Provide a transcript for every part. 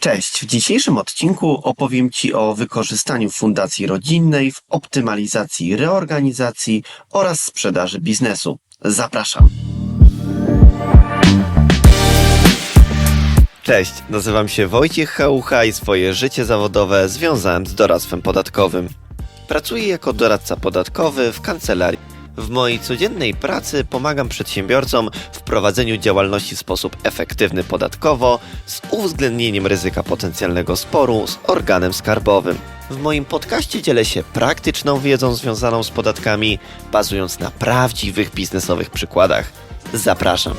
Cześć, w dzisiejszym odcinku opowiem Ci o wykorzystaniu fundacji rodzinnej w optymalizacji reorganizacji oraz sprzedaży biznesu. Zapraszam. Cześć, nazywam się Wojciech Chałucha i swoje życie zawodowe związałem z doradztwem podatkowym. Pracuję jako doradca podatkowy w kancelarii. W mojej codziennej pracy pomagam przedsiębiorcom w prowadzeniu działalności w sposób efektywny podatkowo, z uwzględnieniem ryzyka potencjalnego sporu z organem skarbowym. W moim podcaście dzielę się praktyczną wiedzą związaną z podatkami, bazując na prawdziwych biznesowych przykładach. Zapraszam.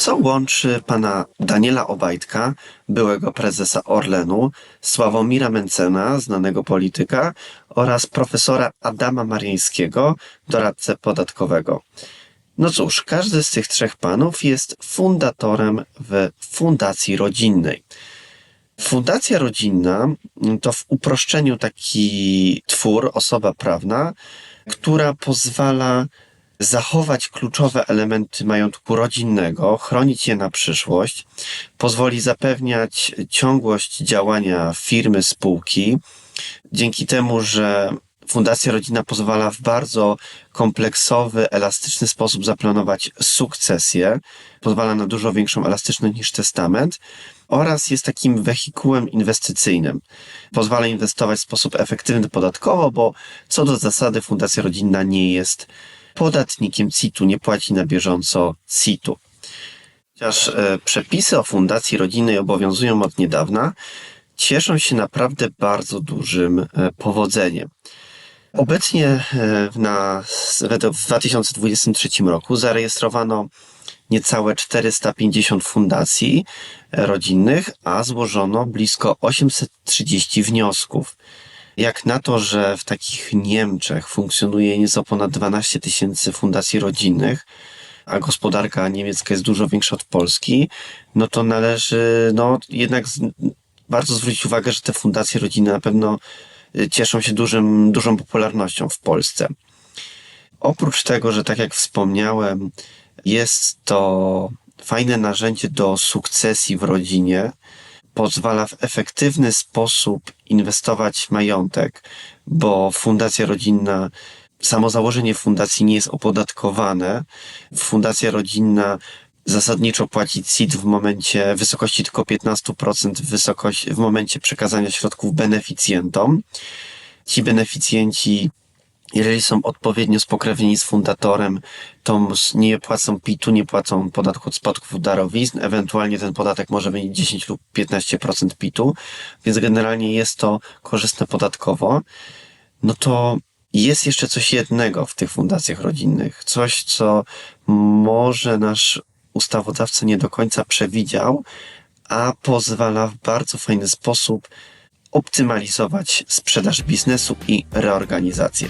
Co łączy pana Daniela Obajtka, byłego prezesa Orlenu, Sławomira Mencena, znanego polityka, oraz profesora Adama Marińskiego, doradcę podatkowego? No cóż, każdy z tych trzech panów jest fundatorem w Fundacji Rodzinnej. Fundacja rodzinna to w uproszczeniu taki twór, osoba prawna, która pozwala zachować kluczowe elementy majątku rodzinnego, chronić je na przyszłość, pozwoli zapewniać ciągłość działania firmy, spółki, dzięki temu, że Fundacja Rodzina pozwala w bardzo kompleksowy, elastyczny sposób zaplanować sukcesję, pozwala na dużo większą elastyczność niż testament oraz jest takim wehikułem inwestycyjnym. Pozwala inwestować w sposób efektywny podatkowo, bo co do zasady Fundacja Rodzinna nie jest podatnikiem CIT-u, nie płaci na bieżąco CIT-u. Chociaż e, przepisy o fundacji rodzinnej obowiązują od niedawna, cieszą się naprawdę bardzo dużym e, powodzeniem. Obecnie e, na, w 2023 roku zarejestrowano niecałe 450 fundacji rodzinnych, a złożono blisko 830 wniosków. Jak na to, że w takich Niemczech funkcjonuje nieco ponad 12 tysięcy fundacji rodzinnych, a gospodarka niemiecka jest dużo większa od Polski, no to należy no, jednak z, bardzo zwrócić uwagę, że te fundacje rodzinne na pewno y, cieszą się dużym, dużą popularnością w Polsce. Oprócz tego, że tak jak wspomniałem, jest to fajne narzędzie do sukcesji w rodzinie, pozwala w efektywny sposób inwestować majątek, bo fundacja rodzinna, samo założenie fundacji nie jest opodatkowane. Fundacja rodzinna zasadniczo płaci CIT w momencie wysokości tylko 15% wysokość, w momencie przekazania środków beneficjentom. Ci beneficjenci jeżeli są odpowiednio spokrewnieni z fundatorem, to nie płacą PIT-u, nie płacą podatku od spadków darowizn, ewentualnie ten podatek może być 10 lub 15% PIT-u, więc generalnie jest to korzystne podatkowo. No to jest jeszcze coś jednego w tych fundacjach rodzinnych, coś, co może nasz ustawodawca nie do końca przewidział, a pozwala w bardzo fajny sposób optymalizować sprzedaż biznesu i reorganizację.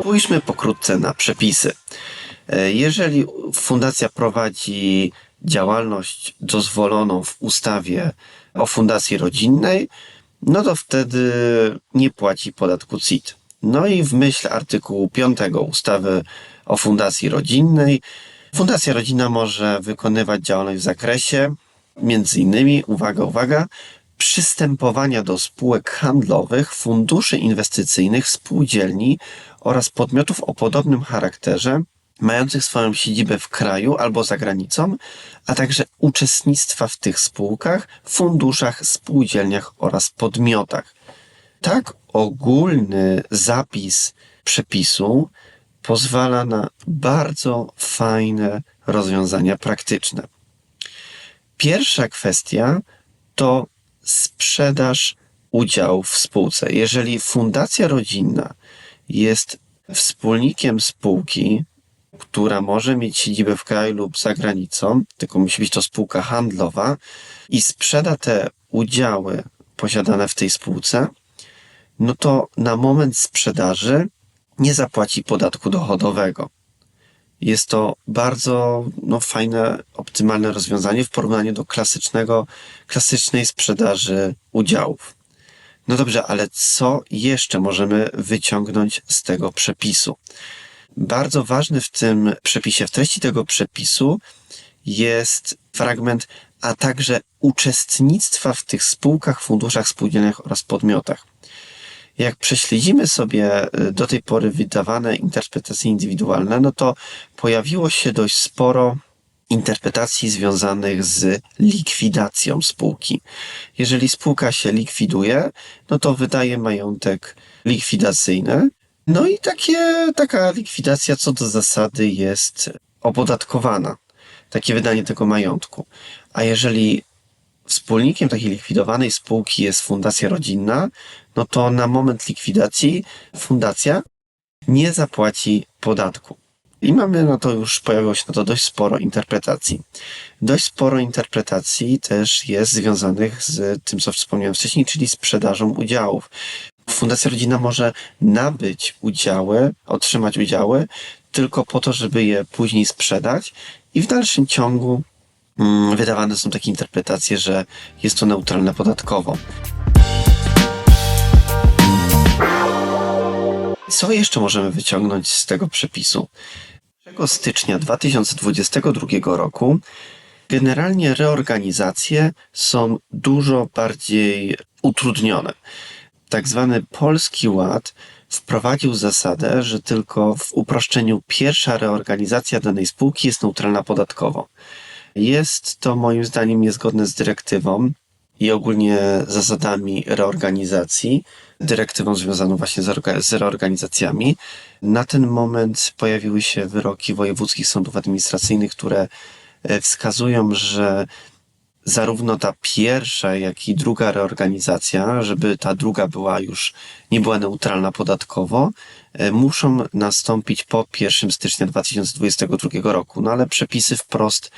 Spójrzmy pokrótce na przepisy. E, jeżeli fundacja prowadzi działalność dozwoloną w ustawie o fundacji rodzinnej, no to wtedy nie płaci podatku CIT. No i w myśl artykułu 5 ustawy o fundacji rodzinnej, fundacja rodzina może wykonywać działalność w zakresie między innymi, uwaga, uwaga, przystępowania do spółek handlowych, funduszy inwestycyjnych, spółdzielni oraz podmiotów o podobnym charakterze, mających swoją siedzibę w kraju albo za granicą, a także uczestnictwa w tych spółkach, funduszach, spółdzielniach oraz podmiotach. Tak ogólny zapis przepisu pozwala na bardzo fajne rozwiązania praktyczne. Pierwsza kwestia to sprzedaż udziału w spółce. Jeżeli fundacja rodzinna jest wspólnikiem spółki, która może mieć siedzibę w kraju lub za granicą, tylko musi być to spółka handlowa i sprzeda te udziały posiadane w tej spółce, no to na moment sprzedaży nie zapłaci podatku dochodowego. Jest to bardzo no, fajne, optymalne rozwiązanie w porównaniu do klasycznego, klasycznej sprzedaży udziałów. No dobrze, ale co jeszcze możemy wyciągnąć z tego przepisu? Bardzo ważny w tym przepisie, w treści tego przepisu jest fragment, a także uczestnictwa w tych spółkach, funduszach spółdzielnych oraz podmiotach. Jak prześledzimy sobie y, do tej pory wydawane interpretacje indywidualne, no to pojawiło się dość sporo interpretacji związanych z likwidacją spółki. Jeżeli spółka się likwiduje, no to wydaje majątek likwidacyjny. No i takie, taka likwidacja co do zasady jest opodatkowana. Takie wydanie tego majątku. A jeżeli wspólnikiem takiej likwidowanej spółki jest fundacja rodzinna, no to na moment likwidacji fundacja nie zapłaci podatku. I mamy na to już, pojawiło się na to dość sporo interpretacji. Dość sporo interpretacji też jest związanych z tym, co wspomniałem wcześniej, czyli sprzedażą udziałów. Fundacja Rodzina może nabyć udziały, otrzymać udziały tylko po to, żeby je później sprzedać i w dalszym ciągu mm, wydawane są takie interpretacje, że jest to neutralne podatkowo. Co jeszcze możemy wyciągnąć z tego przepisu? 1 stycznia 2022 roku generalnie reorganizacje są dużo bardziej utrudnione. Tak zwany Polski Ład wprowadził zasadę, że tylko w uproszczeniu pierwsza reorganizacja danej spółki jest neutralna podatkowo. Jest to moim zdaniem niezgodne z dyrektywą i ogólnie zasadami reorganizacji, dyrektywą związaną właśnie z reorganizacjami. Na ten moment pojawiły się wyroki wojewódzkich sądów administracyjnych, które e, wskazują, że zarówno ta pierwsza, jak i druga reorganizacja, żeby ta druga była już, nie była neutralna podatkowo, e, muszą nastąpić po 1 stycznia 2022 roku. No ale przepisy wprost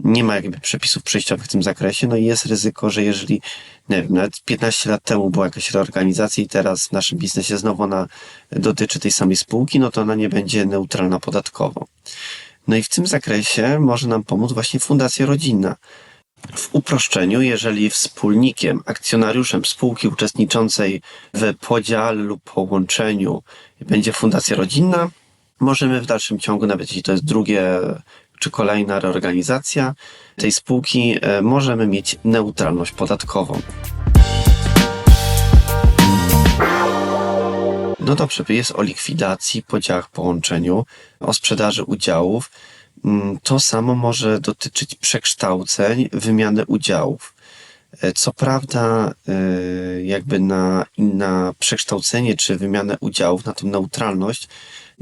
nie ma jakby przepisów przejściowych w tym zakresie, no i jest ryzyko, że jeżeli, nie wiem, nawet 15 lat temu była jakaś reorganizacja i teraz w naszym biznesie znowu ona dotyczy tej samej spółki, no to ona nie będzie neutralna podatkowo. No i w tym zakresie może nam pomóc właśnie Fundacja Rodzinna. W uproszczeniu, jeżeli wspólnikiem, akcjonariuszem spółki uczestniczącej w podziale lub połączeniu będzie Fundacja Rodzinna, możemy w dalszym ciągu, nawet jeśli to jest drugie czy kolejna reorganizacja tej spółki, e, możemy mieć neutralność podatkową. No dobrze, jest o likwidacji, podziałach, połączeniu, o sprzedaży udziałów. Mm, to samo może dotyczyć przekształceń, wymiany udziałów. E, co prawda, e, jakby na, na przekształcenie czy wymianę udziałów, na tą neutralność,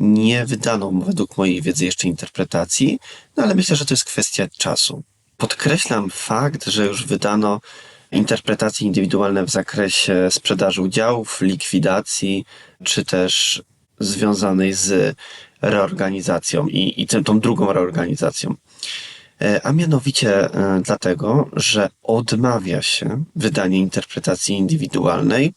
nie wydano według mojej wiedzy jeszcze interpretacji, no ale myślę, że to jest kwestia czasu. Podkreślam fakt, że już wydano interpretacje indywidualne w zakresie sprzedaży udziałów, likwidacji, czy też związanej z reorganizacją i, i tą, drugą reorganizacją. E, a mianowicie e, dlatego, że odmawia się wydania interpretacji indywidualnej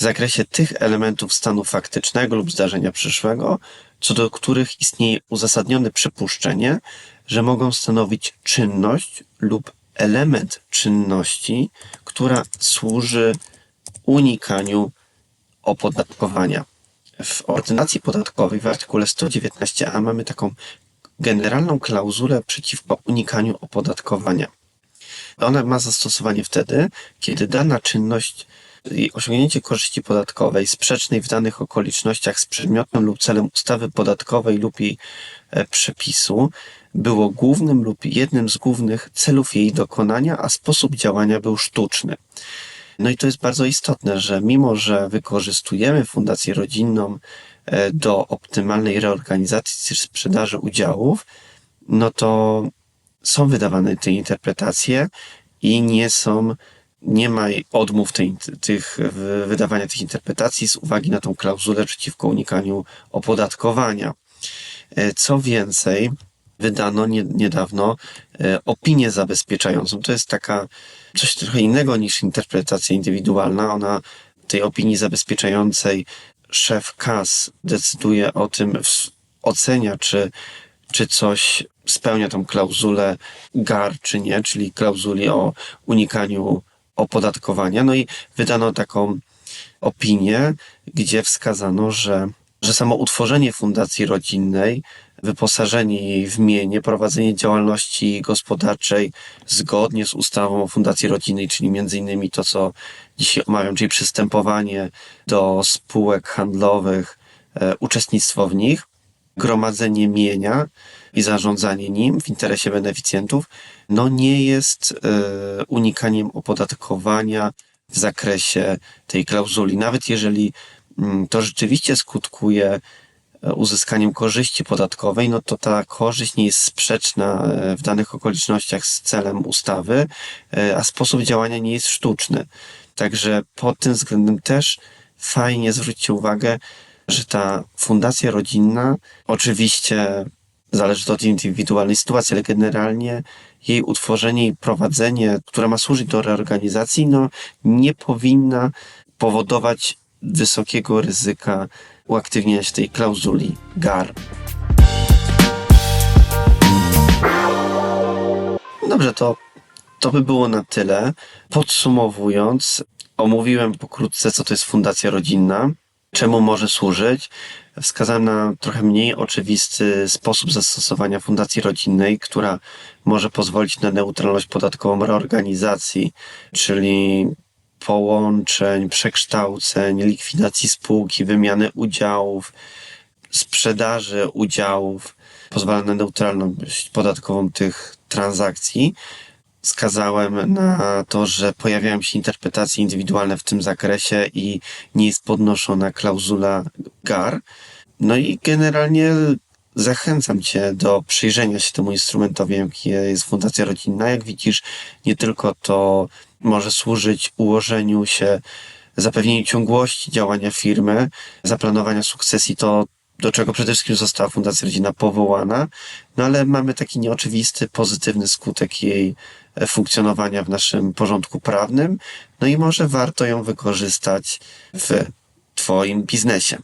w zakresie tych elementów stanu faktycznego lub zdarzenia przyszłego, co do których istnieje uzasadnione przypuszczenie, że mogą stanowić czynność lub element czynności, która służy unikaniu opodatkowania. W ordynacji podatkowej w artykule 119a mamy taką generalną klauzulę przeciwko unikaniu opodatkowania. Ona ma zastosowanie wtedy, kiedy dana czynność osiągnięcie korzyści podatkowej sprzecznej w danych okolicznościach z przedmiotem lub celem ustawy podatkowej lub jej e, przepisu było głównym lub jednym z głównych celów jej dokonania, a sposób działania był sztuczny. No i to jest bardzo istotne, że mimo, że wykorzystujemy fundację rodzinną e, do optymalnej reorganizacji czy sprzedaży udziałów, no to są wydawane te interpretacje i nie są nie ma odmów tej, tych, wydawania tych interpretacji z uwagi na tą klauzulę przeciwko unikaniu opodatkowania. E, co więcej, wydano nie, niedawno e, opinię zabezpieczającą. To jest taka coś trochę innego niż interpretacja indywidualna. Ona tej opinii zabezpieczającej szef KAS decyduje o tym, ocenia, czy, czy coś spełnia tą klauzulę GAR, czy nie, czyli klauzuli o unikaniu opodatkowania. No i wydano taką opinię, gdzie wskazano, że, że samo utworzenie fundacji rodzinnej, wyposażenie jej w mienie, prowadzenie działalności gospodarczej zgodnie z ustawą o fundacji rodzinnej, czyli między innymi to, co dzisiaj omawiam, czyli przystępowanie do spółek handlowych, e, uczestnictwo w nich, gromadzenie mienia i zarządzanie nim w interesie beneficjentów, no nie jest e, unikaniem opodatkowania w zakresie tej klauzuli. Nawet jeżeli mm, to rzeczywiście skutkuje e, uzyskaniem korzyści podatkowej, no to ta korzyść nie jest sprzeczna e, w danych okolicznościach z celem ustawy, a sposób działania nie jest sztuczny. Także pod tym względem też fajnie zwróćcie uwagę, że ta fundacja rodzinna, oczywiście zależy to od indywidualnej sytuacji, ale generalnie jej utworzenie i prowadzenie, które ma służyć do reorganizacji, no nie powinna powodować wysokiego ryzyka uaktywnienia się tej klauzuli GAR. Dobrze, to, to by było na tyle. Podsumowując, omówiłem pokrótce, co to jest fundacja rodzinna, czemu może służyć. Wskazałem na trochę mniej oczywisty sposób zastosowania fundacji rodzinnej, która może pozwolić na neutralność podatkową reorganizacji, czyli połączeń, przekształceń, likwidacji spółki, wymiany udziałów, sprzedaży udziałów, pozwala na neutralność podatkową tych transakcji. Wskazałem na to, że pojawiają się interpretacje indywidualne w tym zakresie i nie jest podnoszona klauzula GAR. No i generalnie zachęcam Cię do przyjrzenia się temu instrumentowi, jaki jest Fundacja Rodzinna. Jak widzisz, nie tylko to może służyć ułożeniu się, zapewnieniu ciągłości działania firmy, zaplanowania sukcesji, to do czego przede wszystkim została Fundacja Rodzina powołana, no ale mamy taki nieoczywisty, pozytywny skutek jej funkcjonowania w naszym porządku prawnym, no i może warto ją wykorzystać w Twoim biznesie.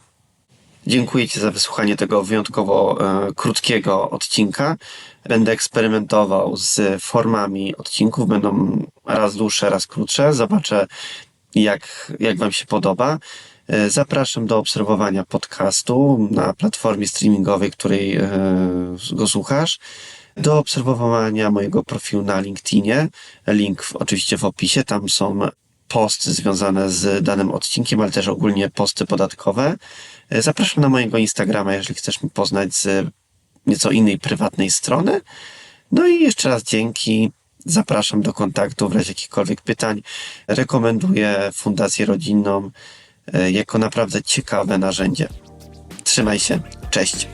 Dziękuję Ci za wysłuchanie tego wyjątkowo e, krótkiego odcinka. Będę eksperymentował z formami odcinków. Będą raz dłuższe, raz krótsze. Zobaczę, jak, jak Wam się podoba. E, Zapraszam do obserwowania podcastu na platformie streamingowej, której e, go słuchasz. Do obserwowania mojego profilu na LinkedInie. Link w, oczywiście w opisie. Tam są posty związane z danym odcinkiem, ale też ogólnie posty podatkowe. E, Zapraszam na mojego Instagrama, jeżeli chcesz mnie poznać z nieco innej prywatnej strony. No i jeszcze raz dzięki. Zapraszam do kontaktu w razie jakichkolwiek pytań. Rekomenduję Fundację Rodzinną e, jako naprawdę ciekawe narzędzie. Trzymaj się. Cześć.